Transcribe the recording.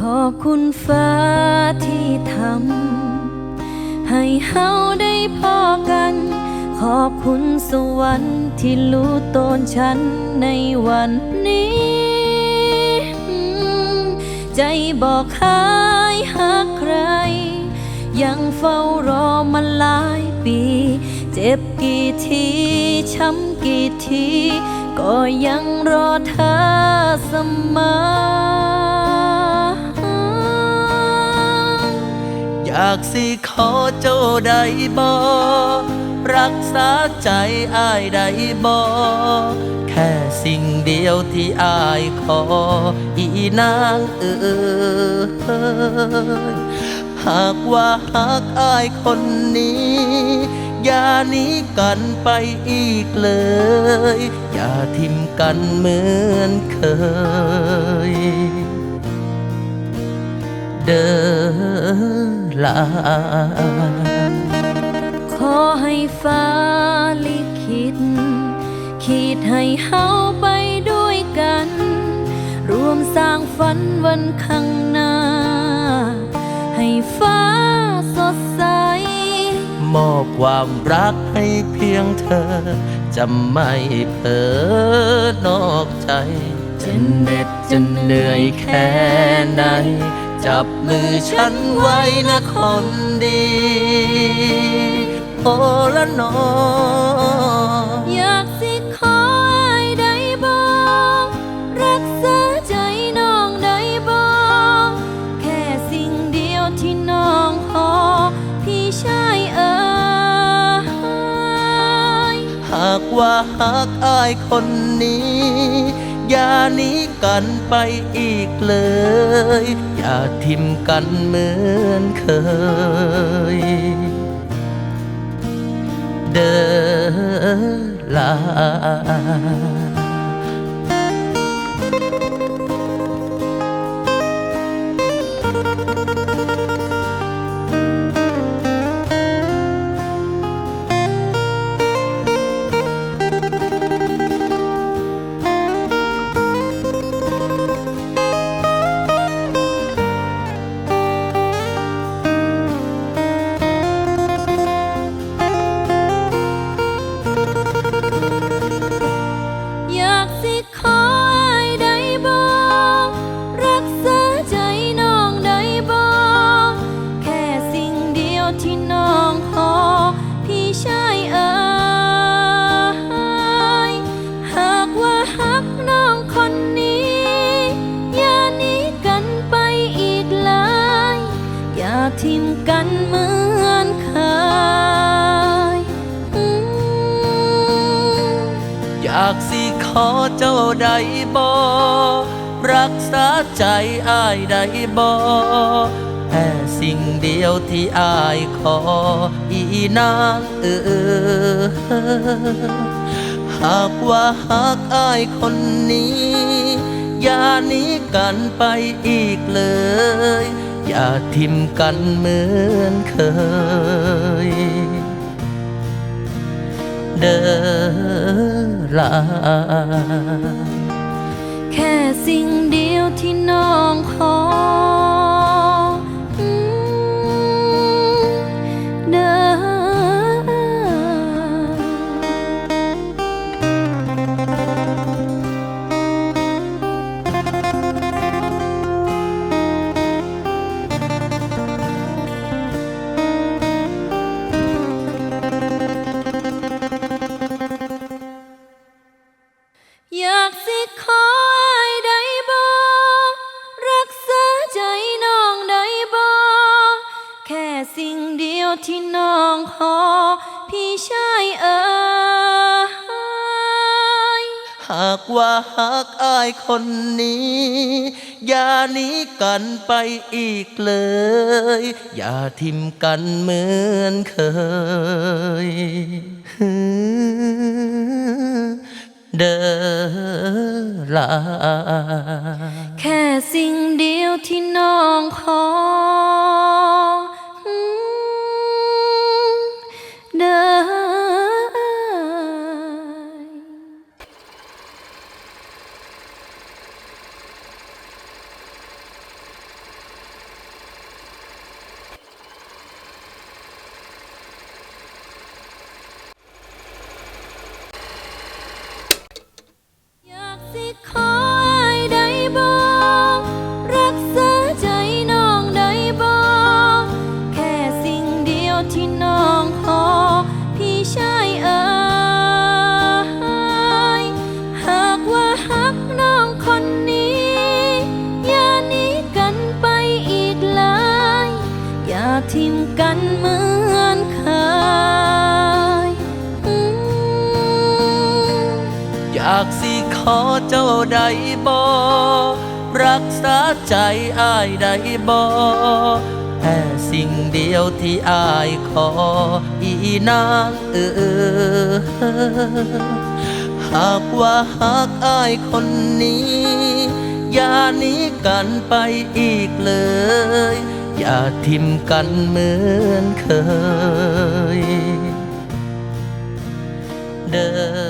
ขอบคุณฟ้าที่ทำให้เฮาได้พอกัน ขอบคุณสวรรค์ที่รู้ตนฉันในวันนี้ ใจบอกหายหาใคร ยังเฝ้ารอมาหลายปี เจ็บกี่ ทีช้ำกี่ที ก็ยังรอเธอเสมออยากสิขอเจ้าได้บ่รักษาใจอ้ายได้บ่แค่สิ่งเดียวที่อ้ายขอ อีนางเอ๋ยหากว่าหากอ้ายคนนี้ อย่าหนี้กันไปอีกเลย อย่าทิมกันเหมือนเคย เดินลา ขอให้ฟ้าลิขิตขีดให้เฮาไปด้วยกัน รวมสร้างฝันวันข้างหน้า มอบความรักให้เพียงเธอ จะไม่เผลอนอกใจจะเหน็ดจะเหนื่อยแค่ไหน จับมือฉันไว้นะคนดี โอละนอ หากอายคนนี้ อย่าหนีกันไปอีกเลย อย่าทิมกันเหมือนเคย เดินลา กันเหมือนเคย อยากสิขอเจ้าได้บ่รักษาใจอ้ายได้บ่แค่สิ่งเดียวที่อ้ายขอ อีนางเออหากว่าหากอ้ายคนนี้ อย่านี้กันไปอีกเลย อย่าทิมกันเหมือนเคย เดินลา แค่สิ่งเดียวที่น้องขอ ยวที่น้องขอพี่ชายเอ๋ยหากว่าหากอายคนนี้ อย่าหนีกันไปอีกเลย อย่าทิมกันเหมือนเคยเดินลาแค่สิ่งเดียวที่น้องขอ เหมือนเคย อยากสิขอเจ้าใดบ่รักษาใจอ้ายใดบ่แค่สิ่งเดียวที่อ้ายขอ อีนางเออหากว่าหากอายคนนี้ อย่าหนี้กันไปอีกเลย อย่าทิมกันเหมือนเคย เดิน